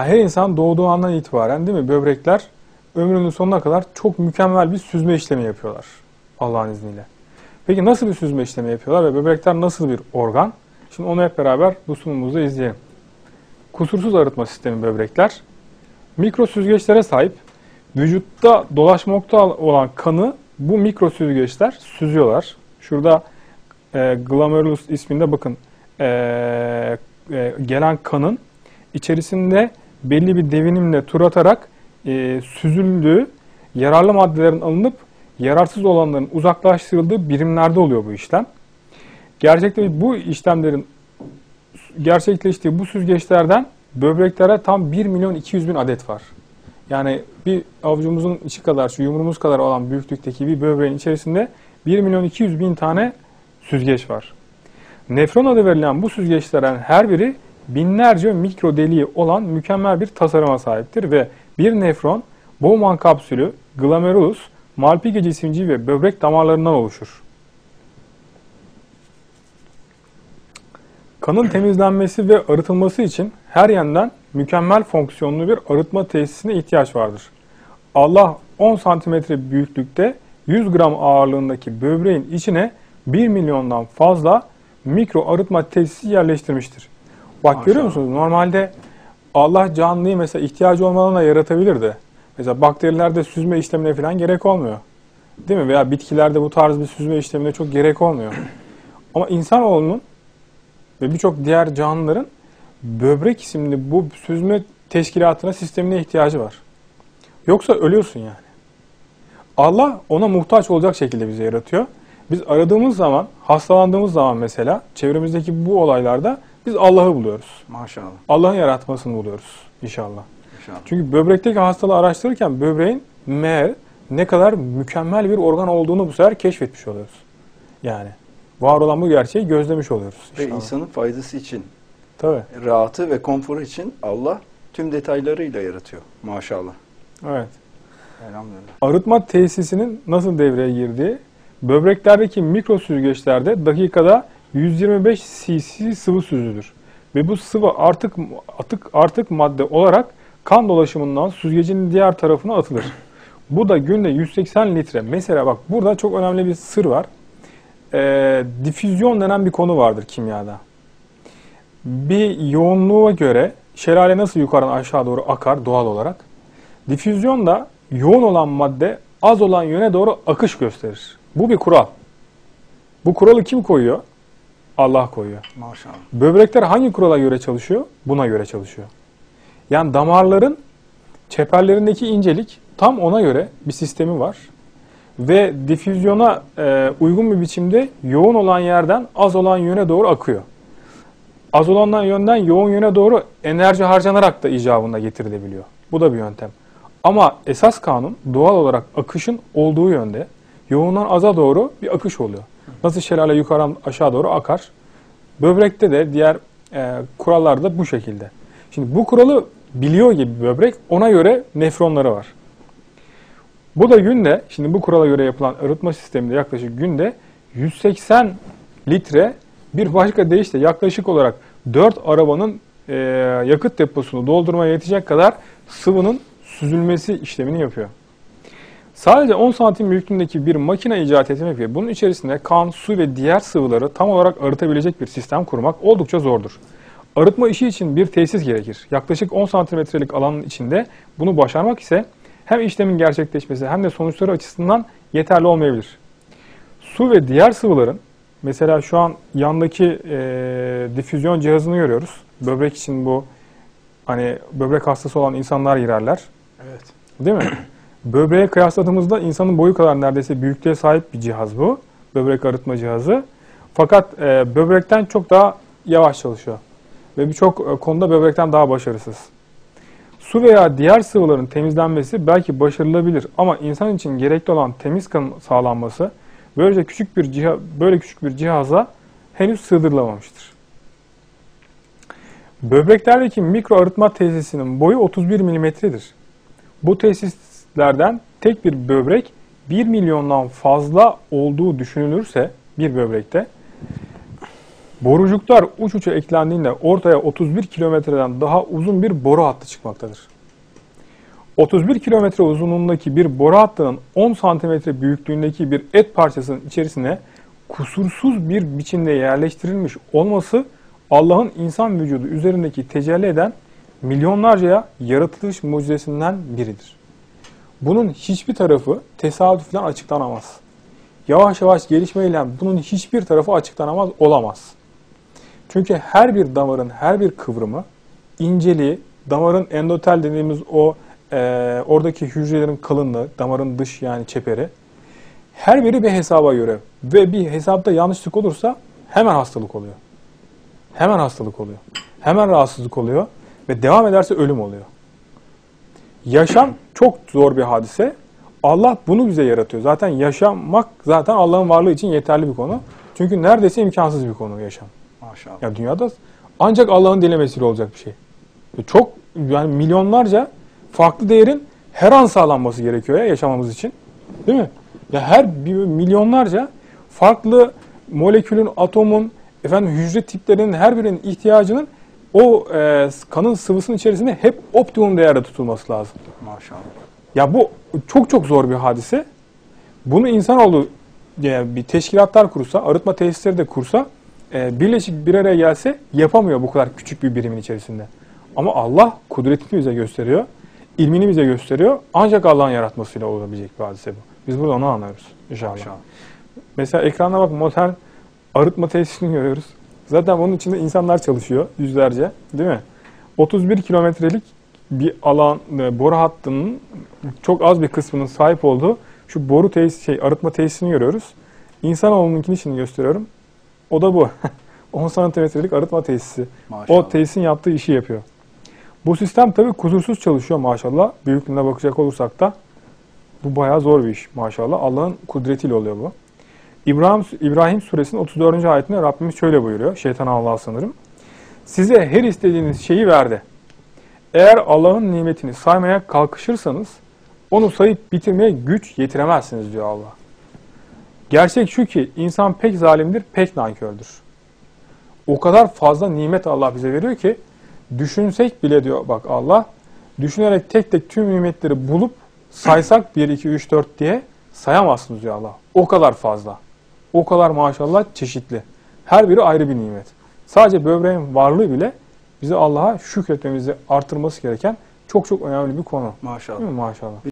Ya her insan doğduğu andan itibaren değil mi böbrekler ömrünün sonuna kadar çok mükemmel bir süzme işlemi yapıyorlar Allah'ın izniyle. Peki nasıl bir süzme işlemi yapıyorlar ve böbrekler nasıl bir organ? Şimdi onu hep beraber bu sunumumuzda izleyelim. Kusursuz arıtma sistemi böbrekler mikro süzgeçlere sahip vücutta dolaşmakta olan kanı bu mikro süzgeçler süzüyorlar. Şurada e, glomerulus isminde bakın e, e, gelen kanın içerisinde belli bir devinimle tur atarak e, süzüldüğü yararlı maddelerin alınıp yararsız olanların uzaklaştırıldığı birimlerde oluyor bu işlem. Gerçekte bu işlemlerin gerçekleştiği bu süzgeçlerden böbreklere tam 1 milyon 200 bin adet var. Yani bir avucumuzun içi kadar, şu yumruğumuz kadar olan büyüklükteki bir böbreğin içerisinde 1 milyon 200 bin tane süzgeç var. Nefron adı verilen bu süzgeçlerden her biri binlerce mikro deliği olan mükemmel bir tasarıma sahiptir ve bir nefron Bowman kapsülü, glomerulus, Malpighi cisimciği ve böbrek damarlarından oluşur. Kanın temizlenmesi ve arıtılması için her yandan mükemmel fonksiyonlu bir arıtma tesisine ihtiyaç vardır. Allah 10 santimetre büyüklükte 100 gram ağırlığındaki böbreğin içine 1 milyondan fazla mikro arıtma tesisi yerleştirmiştir. Bak Maşallah. görüyor musunuz? Normalde Allah canlıyı mesela ihtiyacı olmadan yaratabilirdi. Mesela bakterilerde süzme işlemine falan gerek olmuyor. Değil mi? Veya bitkilerde bu tarz bir süzme işlemine çok gerek olmuyor. Ama insanoğlunun ve birçok diğer canlıların böbrek isimli bu süzme teşkilatına, sistemine ihtiyacı var. Yoksa ölüyorsun yani. Allah ona muhtaç olacak şekilde bizi yaratıyor. Biz aradığımız zaman, hastalandığımız zaman mesela çevremizdeki bu olaylarda biz Allah'ı buluyoruz. Maşallah. Allah'ın yaratmasını buluyoruz inşallah. İnşallah. Çünkü böbrekteki hastalığı araştırırken böbreğin meğer ne kadar mükemmel bir organ olduğunu bu sefer keşfetmiş oluyoruz. Yani var olan bu gerçeği gözlemiş oluyoruz. Ve inşallah. insanın faydası için, Tabii. rahatı ve konforu için Allah tüm detaylarıyla yaratıyor. Maşallah. Evet. Elhamdülillah. Arıtma tesisinin nasıl devreye girdiği, böbreklerdeki mikro süzgeçlerde dakikada 125 cc sıvı süzülür. Ve bu sıvı artık atık artık madde olarak kan dolaşımından süzgecin diğer tarafına atılır. Bu da günde 180 litre. Mesela bak burada çok önemli bir sır var. Ee, difüzyon denen bir konu vardır kimyada. Bir yoğunluğa göre şelale nasıl yukarıdan aşağı doğru akar doğal olarak. Difüzyon da yoğun olan madde az olan yöne doğru akış gösterir. Bu bir kural. Bu kuralı kim koyuyor? Allah koyuyor. Maşallah. Böbrekler hangi kurala göre çalışıyor? Buna göre çalışıyor. Yani damarların çeperlerindeki incelik tam ona göre bir sistemi var. Ve difüzyona e, uygun bir biçimde yoğun olan yerden az olan yöne doğru akıyor. Az olan yönden yoğun yöne doğru enerji harcanarak da icabında getirilebiliyor. Bu da bir yöntem. Ama esas kanun doğal olarak akışın olduğu yönde yoğundan aza doğru bir akış oluyor. Nasıl şelale yukarıdan aşağı doğru akar. Böbrekte de diğer e, kurallar bu şekilde. Şimdi bu kuralı biliyor gibi böbrek ona göre nefronları var. Bu da günde, şimdi bu kurala göre yapılan arıtma sisteminde yaklaşık günde 180 litre bir başka deyişle yaklaşık olarak 4 arabanın e, yakıt deposunu doldurmaya yetecek kadar sıvının süzülmesi işlemini yapıyor. Sadece 10 santim büyüklüğündeki bir makine icat etmek ve bunun içerisinde kan, su ve diğer sıvıları tam olarak arıtabilecek bir sistem kurmak oldukça zordur. Arıtma işi için bir tesis gerekir. Yaklaşık 10 santimetrelik alanın içinde bunu başarmak ise hem işlemin gerçekleşmesi hem de sonuçları açısından yeterli olmayabilir. Su ve diğer sıvıların, mesela şu an yandaki e, difüzyon cihazını görüyoruz. Böbrek için bu, hani böbrek hastası olan insanlar girerler. Evet. Değil mi? Böbreğe kıyasladığımızda insanın boyu kadar neredeyse büyüklüğe sahip bir cihaz bu. Böbrek arıtma cihazı. Fakat e, böbrekten çok daha yavaş çalışıyor. Ve birçok e, konuda böbrekten daha başarısız. Su veya diğer sıvıların temizlenmesi belki başarılabilir ama insan için gerekli olan temiz kan sağlanması böylece küçük bir cihaz, böyle küçük bir cihaza henüz sığdırılamamıştır. Böbreklerdeki mikro arıtma tesisinin boyu 31 milimetredir. Bu tesislerden tek bir böbrek 1 milyondan fazla olduğu düşünülürse bir böbrekte Borucuklar uç uça eklendiğinde ortaya 31 kilometreden daha uzun bir boru hattı çıkmaktadır. 31 kilometre uzunluğundaki bir boru hattının 10 santimetre büyüklüğündeki bir et parçasının içerisine kusursuz bir biçimde yerleştirilmiş olması Allah'ın insan vücudu üzerindeki tecelli eden milyonlarca yaratılış mucizesinden biridir. Bunun hiçbir tarafı tesadüfle açıklanamaz. Yavaş yavaş gelişmeyle bunun hiçbir tarafı açıklanamaz olamaz. Çünkü her bir damarın her bir kıvrımı, inceliği, damarın endotel dediğimiz o e, oradaki hücrelerin kalınlığı, damarın dış yani çeperi, her biri bir hesaba göre ve bir hesapta yanlışlık olursa hemen hastalık oluyor. Hemen hastalık oluyor. Hemen rahatsızlık oluyor ve devam ederse ölüm oluyor. Yaşam çok zor bir hadise. Allah bunu bize yaratıyor. Zaten yaşamak zaten Allah'ın varlığı için yeterli bir konu. Çünkü neredeyse imkansız bir konu yaşam. Maşallah. Ya dünyada ancak Allah'ın dilemesiyle olacak bir şey. Ve Çok yani milyonlarca farklı değerin her an sağlanması gerekiyor ya yaşamamız için. Değil mi? Ya her bir milyonlarca farklı molekülün, atomun, efendim hücre tiplerinin her birinin ihtiyacının o e, kanın sıvısının içerisinde hep optimum değerde tutulması lazım. Maşallah. Ya bu çok çok zor bir hadise. Bunu insanoğlu yani bir teşkilatlar kursa, arıtma tesisleri de kursa, e, birleşik bir araya gelse yapamıyor bu kadar küçük bir birimin içerisinde. Ama Allah kudretini bize gösteriyor, ilmini bize gösteriyor. Ancak Allah'ın yaratmasıyla olabilecek bir hadise bu. Biz burada onu anlıyoruz inşallah. Maşallah. Mesela ekranda bak modern arıtma tesisini görüyoruz. Zaten bunun içinde insanlar çalışıyor yüzlerce değil mi? 31 kilometrelik bir alan e, boru hattının çok az bir kısmının sahip olduğu şu boru tesis şey arıtma tesisini görüyoruz. İnsanoğlunun için gösteriyorum. O da bu. 10 santimetrelik arıtma tesisi. Maşallah. O tesisin yaptığı işi yapıyor. Bu sistem tabii kusursuz çalışıyor maşallah. Büyüklüğüne bakacak olursak da bu bayağı zor bir iş maşallah. Allah'ın kudretiyle oluyor bu. İbrahim, İbrahim suresinin 34. ayetinde Rabbimiz şöyle buyuruyor. Şeytana Allah'a sanırım. Size her istediğiniz şeyi verdi. Eğer Allah'ın nimetini saymaya kalkışırsanız onu sayıp bitirmeye güç yetiremezsiniz diyor Allah. Gerçek şu ki insan pek zalimdir, pek nankördür. O kadar fazla nimet Allah bize veriyor ki düşünsek bile diyor bak Allah düşünerek tek tek tüm nimetleri bulup saysak 1, 2, 3, 4 diye sayamazsınız diyor Allah. O kadar fazla. O kadar maşallah çeşitli. Her biri ayrı bir nimet. Sadece böbreğin varlığı bile bizi Allah'a şükretmemizi artırması gereken çok çok önemli bir konu. Maşallah. Değil mi? Maşallah.